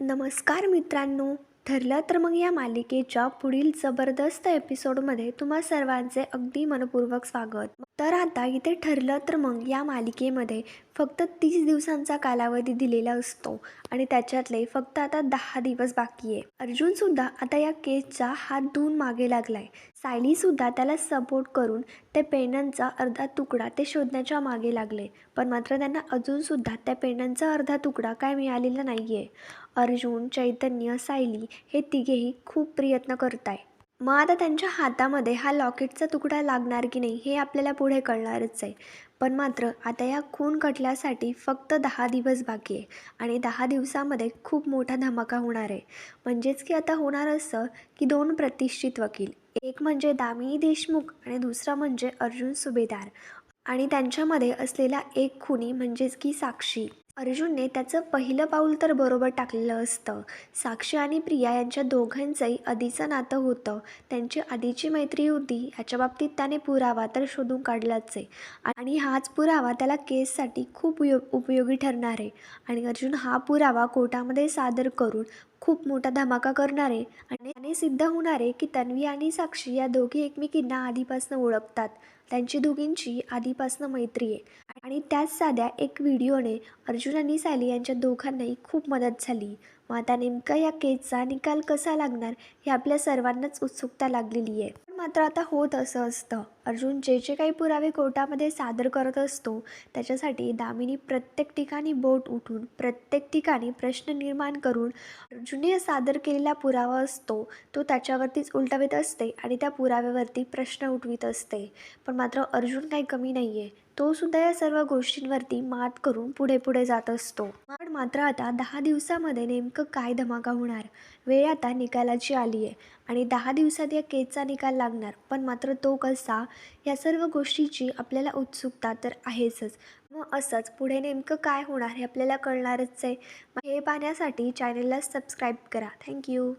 नमस्कार मित्रांनो. ठरलं तर मग या मालिकेच्या पुढील जबरदस्त एपिसोडमध्ये तुम्हा सर्वांचे अगदी मनपूर्वक स्वागत. तर आता इथे ठरलं तर मग या मालिकेमध्ये फक्त तीस दिवसांचा कालावधी दिलेला असतो. आणि त्याच्यातले फक्त आता दहा दिवस बाकी आहे. अर्जुनसुद्धा आता या केसचा हात धुवून मागे लागला आहे सायलीसुद्धा त्याला सपोर्ट करून ते पेनांचा अर्धा तुकडा ते शोधण्याच्या मागे लागले. पण मात्र त्यांना अजूनसुद्धा त्या पेनांचा अर्धा तुकडा काय मिळालेला नाही आहे अर्जुन चैतन्य सायली हे तिघेही खूप प्रयत्न करत आहे मग आता त्यांच्या हातामध्ये हा लॉकेटचा तुकडा लागणार की नाही हे आपल्याला पुढे कळणारच आहे. पण मात्र आता या खून खटल्यासाठी फक्त दहा दिवस बाकी आहे आणि दहा दिवसामध्ये खूप मोठा धमाका होणार आहे. म्हणजेच की आता होणार असं की दोन प्रतिष्ठित वकील एक म्हणजे दामिनी देशमुख आणि दुसरा म्हणजे अर्जुन सुभेदार. आणि त्यांच्यामध्ये असलेला एक खुनी म्हणजेच की साक्षी. अर्जुनने त्याचं पहिलं पाऊल तर बरोबर टाकलेलं असतं. साक्षी आणि प्रिया यांच्या दोघांचंही आधीचं नातं होतं. त्यांची आधीची मैत्री होती याच्या बाबतीत त्याने पुरावा तर शोधून काढलाच आहे आणि हाच पुरावा त्याला केससाठी खूप उपयोग उपयोगी ठरणार. आहे आणि अर्जुन हा पुरावा कोर्टामध्ये सादर करून खूप मोठा धमाका करणारे आणि सिद्ध होणारे की तन्वी आणि साक्षी या दोघी एकमेकींना आधीपासून ओळखतात. त्यांची दोघींची आधीपासून मैत्री आहे. आणि त्याच साध्या एक व्हिडिओने अर्जुन आणि साली यांच्या दोघांनाही खूप मदत झाली. मग आता नेमका या केसचा निकाल कसा लागणार हे आपल्या सर्वांनाच उत्सुकता लागलेली आहे. मात्र आता होत असं असतं. अर्जुन जे जे काही पुरावे कोर्टामध्ये सादर करत असतो त्याच्यासाठी दामिनी प्रत्येक ठिकाणी बोट उठून प्रत्येक ठिकाणी प्रश्न निर्माण करून अर्जुनने सादर केलेला पुरावा असतो तो त्याच्यावरतीच उलटवीत असते आणि त्या पुराव्यावरती प्रश्न उठवीत असते. पण मात्र अर्जुन काही कमी नाही आहे तो सुद्धा या सर्व गोष्टींवरती मात करून पुढे पुढे जात असतो. पण मात्र आता दहा दिवसामध्ये नेमकं काय धमाका होणार? वेळ आता निकालाची आली आहे आणि दहा दिवसात या केसचा निकाल लागणार. पण मात्र तो कसा? या सर्व गोष्टीची आपल्याला उत्सुकता तर आहेच मग असंच पुढे नेमकं काय होणार हे आपल्याला कळणारच आहे. मग हे पाहण्यासाठी चॅनलला सबस्क्राईब करा. थँक्यू